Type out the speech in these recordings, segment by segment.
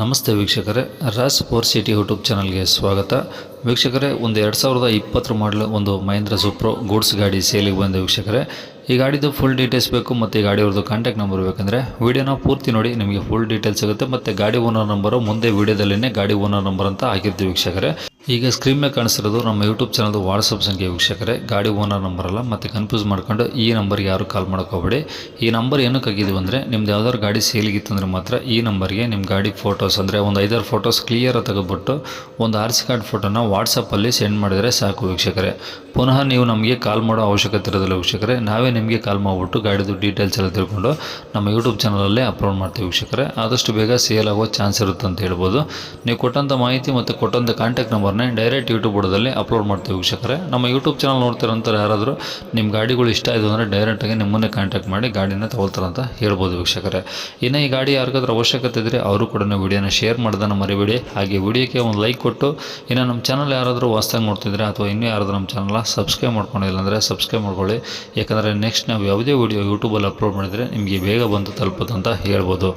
ನಮಸ್ತೆ ವೀಕ್ಷಕರೇ Raas four city YouTube ಚಾನಲ್ಗೆ ಸ್ವಾಗತ. ವೀಕ್ಷಕರೇ, ಒಂದು ಎರಡು ಸಾವಿರದ ಇಪ್ಪತ್ತರ ಮಾಡಲ್ ಒಂದು ಮಹೇಂದ್ರ ಸೂಪ್ರೋ ಗೂಡ್ಸ್ ಗಾಡಿ ಸೇಲಿಗೆ ಬಂದ ವೀಕ್ಷಕರೇ. ಈ ಗಾಡಿದು ಫುಲ್ ಡೀಟೇಲ್ಸ್ ಬೇಕು ಮತ್ತು ಈ ಗಾಡಿಯವ್ರದ್ದು ಕಾಂಟ್ಯಾಕ್ಟ್ ನಂಬರ್ ಬೇಕಂದರೆ ವೀಡಿಯೋನ ಪೂರ್ತಿ ನೋಡಿ, ನಿಮಗೆ ಫುಲ್ ಡೀಟೇಲ್ಸ್ ಸಿಗುತ್ತೆ. ಮತ್ತು ಗಾಡಿ ಓನರ್ ನಂಬರು ಮುಂದೆ ವೀಡಿಯೋದಲ್ಲೇ ಗಾಡಿ ಓನರ್ ನಂಬರ್ ಅಂತ ಹಾಕಿರ್ತೀವಿ ವೀಕ್ಷಕರೇ. ಈಗ ಸ್ಕ್ರೀನ್ ಮೇಲೆ ಕಾಣಿಸ್ತಿರೋದು ನಮ್ಮ ಯೂಟ್ಯೂಬ್ ಚಾನಲ್ದು ವಾಟ್ಸಪ್ ಸಂಖ್ಯೆ ವೀಕ್ಷಕರೇ. ಗಾಡಿ ಓನರ್ ನಂಬರ್ ಅಲ್ಲ, ಮತ್ತು ಕನ್ಫ್ಯೂಸ್ ಮಾಡ್ಕೊಂಡು ಈ ನಂಬರ್ಗೆ ಯಾರು ಕಾಲ್ ಮಾಡ್ಕೋಬೇಡಿ ಈ ನಂಬರ್ ಏನಕ್ಕೆ ಆಗಿದ್ವು ಅಂದರೆ, ನಿಮ್ದು ಯಾವ್ದಾದ್ರು ಗಾಡಿ ಸೇಲಿಗಿತ್ತು ಅಂದರೆ ಮಾತ್ರ ಈ ನಂಬರ್ಗೆ ನಿಮ್ಮ ಗಾಡಿ ಫೋಟೋಸ್ ಅಂದರೆ ಒಂದು ಐದಾರು ಫೋಟೋಸ್ ಕ್ಲಿಯರ್ ತೆಗೆದುಬಿಟ್ಟು ಒಂದು ಆರ್ ಸಿ ಕಾರ್ಡ್ ಫೋಟೋನ ವಾಟ್ಸಪ್ಪಲ್ಲಿ ಸೆಂಡ್ ಮಾಡಿದರೆ ಸಾಕು ವೀಕ್ಷಕರೇ. ಪುನಃ ನೀವು ನಮಗೆ ಕಾಲ್ ಮಾಡೋ ಅವಶ್ಯಕತೆ ಇರೋದಿಲ್ಲ ವೀಕ್ಷಕರೇ. ನಾವೇ ನಿಮಗೆ ಕಾಲ್ ಮಾಡಿಬಿಟ್ಟು ಗಾಡಿದು ಡೀಟೇಲ್ಸ್ ಎಲ್ಲ ತಿಳ್ಕೊಂಡು ನಮ್ಮ ಯೂಟ್ಯೂಬ್ ಚಾನಲಲ್ಲೇ ಅಪ್ಲೋಡ್ ಮಾಡ್ತೀವಿ ವೀಕ್ಷಕರೇ. ಆದಷ್ಟು ಬೇಗ ಸೇಲ್ ಆಗೋ ಚಾನ್ಸ್ ಇರುತ್ತೆ ಅಂತ ಹೇಳ್ಬೋದು. ನೀವು ಕೊಟ್ಟಂಥ ಮಾಹಿತಿ ಮತ್ತು ಕೊಟ್ಟಂಥ ಕಾಂಟ್ಯಾಕ್ಟ್ ನಂಬರ್ನೇ ಡೈರೆಕ್ಟ್ ಯೂಟ್ಯೂಬ್ ಬುಡದಲ್ಲಿ ಅಪ್ಲೋಡ್ ಮಾಡ್ತೀವಿ ವೀಕ್ಷಕರೇ. ನಮ್ಮ ಯೂಟ್ಯೂಬ್ ಚಾನಲ್ ನೋಡ್ತಿರೋಂಥವ್ರು ಯಾರಾದರೂ ನಿಮ್ಮ ಗಾಡಿಗಳು ಇಷ್ಟ ಆಯಿತು ಅಂದರೆ ಡೈರೆಕ್ಟಾಗಿ ನಿಮ್ಮನ್ನೇ ಕಾಂಟ್ಯಾಕ್ಟ್ ಮಾಡಿ ಗಾಡಿನ ಅಂತ ಹೇಳ್ಬೋದು ವೀಕ್ಷಕರೇ. ಇನ್ನು ಈ ಗಾಡಿ ಯಾರಿಗಾದ್ರೂ ಅವಶ್ಯಕತೆ ಇದ್ದರೆ ಅವರು ಕೂಡ ವಿಡಿಯೋನ ಶೇರ್ ಮಾಡೋದನ್ನು ಮರಿಬೇಡಿ. ಹಾಗೆ ವಿಡಿಯೋಕ್ಕೆ ಒಂದು ಲೈಕ್ ಕೊಟ್ಟು ಇನ್ನು ನಮ್ಮ ಚಾನಲ್ ಯಾರಾದರೂ ವಾಸ್ತಾಗಿ ನೋಡ್ತಿದ್ರೆ ಅಥವಾ ಇನ್ನೂ ಯಾರಾದರೂ ನಮ್ಮ ಚಾನಲ್ನ ಸಬ್ಸ್ಕ್ರೈಬ್ ಮಾಡ್ಕೊಂಡಿಲ್ಲ ಅಂದರೆ ಸಬ್ಸ್ಕ್ರೈಬ್ ಮಾಡ್ಕೊಳ್ಳಿ. ಯಾಕಂದರೆ ನೆಕ್ಸ್ಟ್ ನಾವು ಯಾವುದೇ ವೀಡಿಯೋ ಯೂಟ್ಯೂಬಲ್ಲಿ ಅಪ್ಲೋಡ್ ಮಾಡಿದರೆ ನಿಮಗೆ ಬೇಗ ಬಂದು ತಲುಪುತ್ತೆ ಅಂತ ಹೇಳ್ಬೋದು.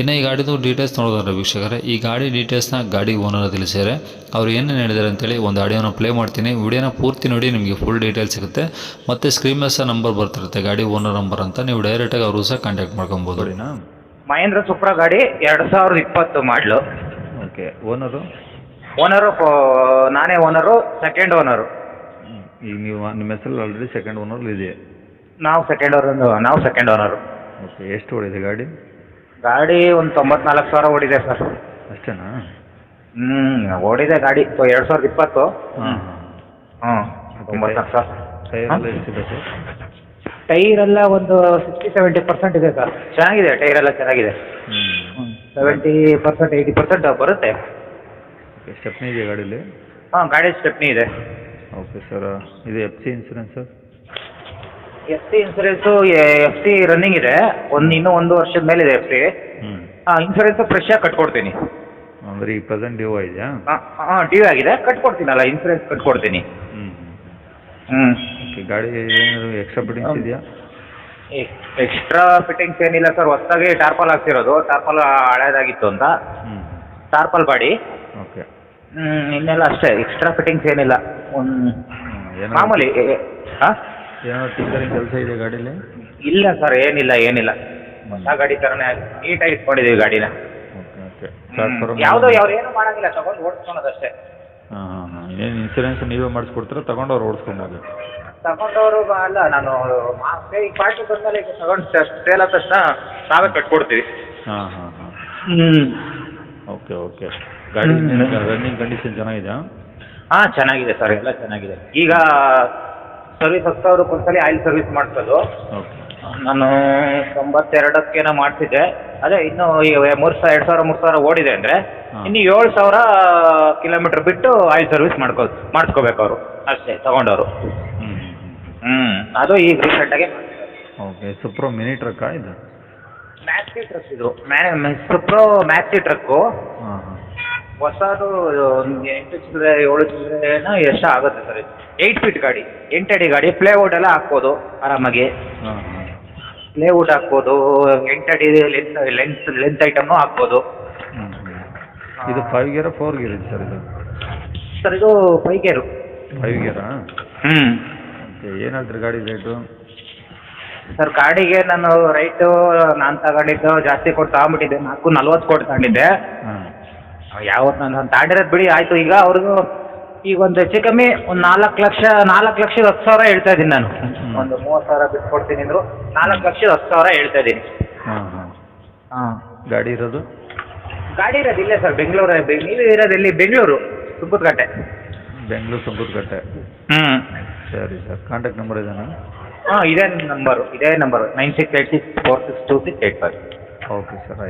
ಇನ್ನು ಈ ಗಾಡಿದು ಡೀಟೇಲ್ಸ್ ನೋಡೋದಾದ್ರೆ ವೀಕ್ಷಕರೇ, ಈ ಗಾಡಿ ಡೀಟೇಲ್ಸ್ನ ಗಾಡಿ ಓನರ್ ತಿಳಿಸಿದರೆ ಅವ್ರು ಏನೇನು ಹೇಳಿದ್ದಾರೆ ಅಂತೇಳಿ ಒಂದು ಆಡಿಯೋನ ಪ್ಲೇ ಮಾಡ್ತೀನಿ. ವಿಡಿಯೋನ ಪೂರ್ತಿ ನೋಡಿ ನಿಮಗೆ ಫುಲ್ ಡೀಟೇಲ್ಸ್ ಸಿಗುತ್ತೆ. ಮತ್ತು ಸ್ಕ್ರೀನ್ ಮೇಲೆ ಸಹ ನಂಬರ್ ಬರ್ತಿರುತ್ತೆ ಗಾಡಿ ಓನರ್ ನಂಬರ್ ಅಂತ. ನೀವು ಡೈರೆಕ್ಟಾಗಿ ಅವರು ಸಹ ಕಾಂಟ್ಯಾಕ್ಟ್ ಮಾಡ್ಕೊಬೋದು. ಮಹೇಂದ್ರ ಸುಪ್ರಾ ಗಾಡಿ ಎರಡು ಸಾವಿರದ ಇಪ್ಪತ್ತು ಮಾಡಲು ಓಕೆ ಓನರು ಓನರು ನಾನೇ ಓನರು ಸೆಕೆಂಡ್ ಓನರು ಈಗ ನೀವು ನಿಮ್ಮ ಹೆಸರಲ್ಲಿ ಆಲ್ರೆಡಿ ಸೆಕೆಂಡ್ ಓನರ್ ಇದೆ ನಾವು ಸೆಕೆಂಡ್ ಓನರ್ ನಾವು ಸೆಕೆಂಡ್ ಓನರು ಓಕೆ ಎಷ್ಟು ಓಡಿದೆ ಗಾಡಿ? ಗಾಡಿ ಒಂದು ತೊಂಬತ್ನಾಲ್ಕು ಸಾವಿರ ಓಡಿದೆ ಸರ್. ಅಷ್ಟೇನಾ? ಹ್ಞೂ ಓಡಿದೆ ಗಾಡಿ. ಎರಡು ಸಾವಿರದ ಇಪ್ಪತ್ತು. ಹಾಂ ಹ್ಞೂ ಟೈರ್ ಎಲ್ಲ ಎಷ್ಟಿದೆ ಸರ್? ಟೈರ್ ಒಂದು ಸಿಕ್ಸ್ಟಿ ಸೆವೆಂಟಿ ಪರ್ಸೆಂಟ್ ಇದೆ ಸರ್. ಚೆನ್ನಾಗಿದೆ ಟೈರ್ ಎಲ್ಲ ಚೆನ್ನಾಗಿದೆ ಹ್ಞೂ ಸೆವೆಂಟಿ ಪರ್ಸೆಂಟ್ ಏಯ್ಟಿ ಪರ್ಸೆಂಟ್ ಬರುತ್ತೆ. ಓಕೆ ಸ್ಟೆಪ್ನಿ ಇದೆ ಗಾಡೀಲಿ? ಹಾಂ ಗಾಡಿ ಸ್ಟೆಪ್ನಿ ಇದೆ. ಓಕೆ ಸರ್ ಇದು F C insurance sir? F C insurance F C running ಇದೆ. ಒಂದು ಇನ್ನೂ ಒಂದು ವರ್ಷದ ಮೇಲೆ ಇದೆ ಎಫ್ ಸಿ ಹ್ಞೂ ಹಾಂ ಇನ್ಸೂರೆನ್ಸು ಫ್ರೆಶ್ ಆಗಿ ಕಟ್ಕೊಡ್ತೀನಿ. ಅಂದರೆ ಈಗ ಪ್ರೆಸೆಂಟ್ ಡ್ಯೂ ಇದೆಯಾ? ಹಾಂ ಡ್ಯೂ ಆಗಿದೆ. ಕಟ್ಕೊಡ್ತೀನಲ್ಲ ಇನ್ಸೂರೆನ್ಸ್ ಕಟ್ಕೊಡ್ತೀನಿ. ಹ್ಞೂ ಹ್ಞೂ ಓಕೆ ಗಾಡಿ ಏನಾದ್ರು ಎಕ್ಸ್ಟ್ರಾ ಫಿಟ್ಟಿಂಗ್ಸ್ ಇದೆಯಾ? ಎಕ್ಸ್ಟ್ರಾ ಫಿಟ್ಟಿಂಗ್ಸ್ ಏನಿಲ್ಲ ಸರ್ ಹೊಸದಾಗಿ ಟಾರ್ಪಲ್ ಹಾಕ್ತಿರೋದು ಟಾರ್ಪಲ್ ಹಳೇದಾಗಿತ್ತು ಅಂತ. ಹ್ಞೂ ಟಾರ್ಪಲ್ ಬಾಡಿ. ಓಕೆ. ಹ್ಞೂ ಇನ್ನೆಲ್ಲ ಅಷ್ಟೇ ಎಕ್ಸ್ಟ್ರಾ ಫಿಟ್ಟಿಂಗ್ಸ್ ಏನಿಲ್ಲ. ಒಂದು ಏನೋ ಮಾಮೂಲಿ ಹಾಂ ಏನೋ ಟಿಂಕರಿಂಗ್ ಕೆಲಸ ಇದೆ ಗಾಡೀಲಿ? ಇಲ್ಲ ಸರ್ ಏನಿಲ್ಲ ಏನಿಲ್ಲ. ಹೊಸ ಗಾಡಿ ಥರನೇ ನೀಟಾಗಿ ಇಟ್ಕೊಂಡಿದ್ದೀವಿ ಗಾಡಿನ. ಓಕೆ ಯಾವುದೋ ಯಾವ್ದು ಏನು ಮಾಡಂಗಿಲ್ಲ ತಗೊಂಡು ಓಡಿಸ್ಕೊಳೋದಷ್ಟೇ. ಹಾಂ ಹಾಂ ಇನ್ಸೂರೆನ್ಸ್ ನೀವೇ ಮಾಡಿಸ್ಕೊಡ್ತೀರಾ ತಗೊಂಡು ಅವ್ರು ಓಡಿಸ್ಕೊಬೋದು. ತಗೊಂಡವರು ಅಲ್ಲ ನಾನು ಮಾ- ಈಗ ಪಾರ್ಟಿ ಬಂದಮೇಲೆ ಈಗ ತಗೊಂಡು ಸೇಲ್ ಆದ ತಕ್ಷಣ ನಾವೇ ಕಟ್ಕೊಡ್ತೀವಿ ಹಾಂ ಹಾಂ ಹಾಂ. ಹ್ಞೂ ಓಕೆ ಓಕೆ. ಗಾಡಿ ರನ್ನಿಂಗ್ ಕಂಡೀಷನ್ ಚೆನ್ನಾಗಿದೆಯಾ? ಹಾಂ ಚೆನ್ನಾಗಿದೆ ಸರ್ ಎಲ್ಲ ಚೆನ್ನಾಗಿದೆ. ಈಗ ಸರ್ವಿಸ್ ಹತ್ತು ಸಾವಿರಕ್ಕೆ ಒಂದ್ಸಲಿ ಆಯಿಲ್ ಸರ್ವಿಸ್ ಮಾಡಿಸೋದು. ನಾನು ತೊಂಬತ್ತೆರಡಕ್ಕೇನೋ ಮಾಡಿಸಿದ್ದೆ. ಅದೇ ಇನ್ನು ಈಗ ಮೂರು ಸಾವಿರ ಎರಡು ಸಾವಿರ ಮೂರು ಸಾವಿರ ಓಡಿದೆ ಅಂದರೆ ಇನ್ನು ಏಳು ಸಾವಿರ ಕಿಲೋಮೀಟ್ರ್ ಬಿಟ್ಟು ಆಯಿಲ್ ಸರ್ವಿಸ್ ಮಾಡ್ಕೋ ಮಾಡಿಸ್ಕೋಬೇಕು ಅವರು. ಅಷ್ಟೇ. ತಗೊಂಡವರು. ಹ್ಞೂ ಅದು ಈಗ ರೀಸೆಂಟಾಗಿ ಓಕೆ ಸುಪ್ರೋ ಮಿನಿ ಟ್ರಕ್ಕಾ ಇದು? ಮ್ಯಾಕ್ಸಿ ಟ್ರಕ್ ಇದು. ಮ್ಯಾ ಸುಪ್ರೋ ಮ್ಯಾಕ್ಸಿ ಟ್ರಕ್ಕು ಹೊಸದು ಒಂದು ಎಂಟು ಚಿಲ್ಲರೆ ಏಳು ಚಿಲ್ಲರೆನೋ ಎಷ್ಟು ಆಗುತ್ತೆ ಸರ್ ಏಯ್ಟ್ ಫೀಟ್ ಗಾಡಿ. ಎಂಟಡಿ ಗಾಡಿ. ಪ್ಲೇವುಡ್ ಎಲ್ಲ ಹಾಕ್ಬೋದು ಆರಾಮಾಗಿ. ಹಾಂ. ಪ್ಲೇವುಡ್ ಹಾಕ್ಬೋದು ಎಂಟಡಿ ಲೆಂತ್ ಲೆಂತ್ ಲೆಂತ್ ಐಟಮ್ನು ಹಾಕ್ಬೋದು. ಇದು ಫೈವ್ ಗೇರಾ ಫೋರ್ ಗೇರ್ ಇದೆ ಸರ್ ಇದು? ಸರ್ ಇದು ಪೈಗೇರು ಫೈವ್ ಗೇರಾ ಹ್ಞೂ ಏನು ಹೇಳ್ತೀರಿ ಗಾಡಿ ರೇಟು ಸರ್ ಗಾಡಿಗೆ ನಾನು ರೈಟು ನಾನು ತಗೊಂಡಿದ್ದು ಜಾಸ್ತಿ ಕೊಟ್ಟು ತಗೊಂಬಿಟ್ಟಿದ್ದೆ ನಾಲ್ಕು ನಲ್ವತ್ತು ಕೊಟ್ಟು ತಗೊಂಡಿದ್ದೆ. ಯಾವತ್ತು ನಾನು ತಾಂಡಿರೋದು ಬಿಡಿ ಆಯಿತು. ಈಗ ಅವ್ರಿಗೂ ಈಗ ಒಂದು ಹೆಚ್ಚು ಕಮ್ಮಿ ಒಂದು ನಾಲ್ಕು ಲಕ್ಷ ನಾಲ್ಕು ಲಕ್ಷದ ಹತ್ತು ಸಾವಿರ ಹೇಳ್ತಾ ಇದ್ದೀನಿ ನಾನು. ಒಂದು ಮೂವತ್ತು ಸಾವಿರ ಬಿಟ್ಟು ಕೊಡ್ತೀನಿ ಅಂದ್ರು ನಾಲ್ಕು ಲಕ್ಷದ ಹತ್ತು ಸಾವಿರ ಹೇಳ್ತಾ ಇದ್ದೀನಿ. ಹಾಂ ಹಾಂ. ಹಾಂ. ಗಾಡಿ ಇರೋದು? ಗಾಡಿ ಇರೋದು ಇಲ್ಲೇ ಸರ್ ಬೆಂಗಳೂರು ನೀವು ಇರೋದು ಎಲ್ಲಿ? ಬೆಂಗಳೂರು ಸುಬ್ಬುತ್ಕಟ್ಟೆ ಬೆಂಗಳೂರು ಸುಂಕದಕಟ್ಟೆ ಹ್ಞೂ ಸರಿ ಸರ್ ಕಾಂಟ್ಯಾಕ್ಟ್ ನಂಬರ್ ಇದೇನಾ? ಹಾಂ ಇದೇ ನಂಬರು ಇದೇ number nine six eight six four six two six eight five okay sir ಆಯ್ತು.